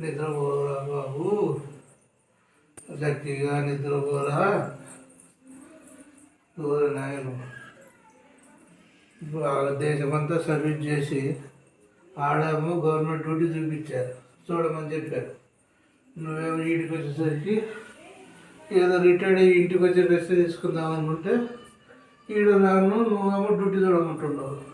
నిద్రపోరా బాబు గట్టిగా నిద్రపోరా. దూర నాయను దేశమంతా సర్వీస్ చేసి ఆడము గవర్నమెంట్ డ్యూటీ చూపించారు. చూడమని చెప్పారు. నువ్వేమో ఇంటికి వచ్చేసరికి ఏదో రిటైర్డ్ అయ్యి ఇంటికి వచ్చి రెస్ట్ తీసుకుందాం అనుకుంటే ఈడ నన్ను నువ్వేమో డ్యూటీ చూడమంటున్నావు.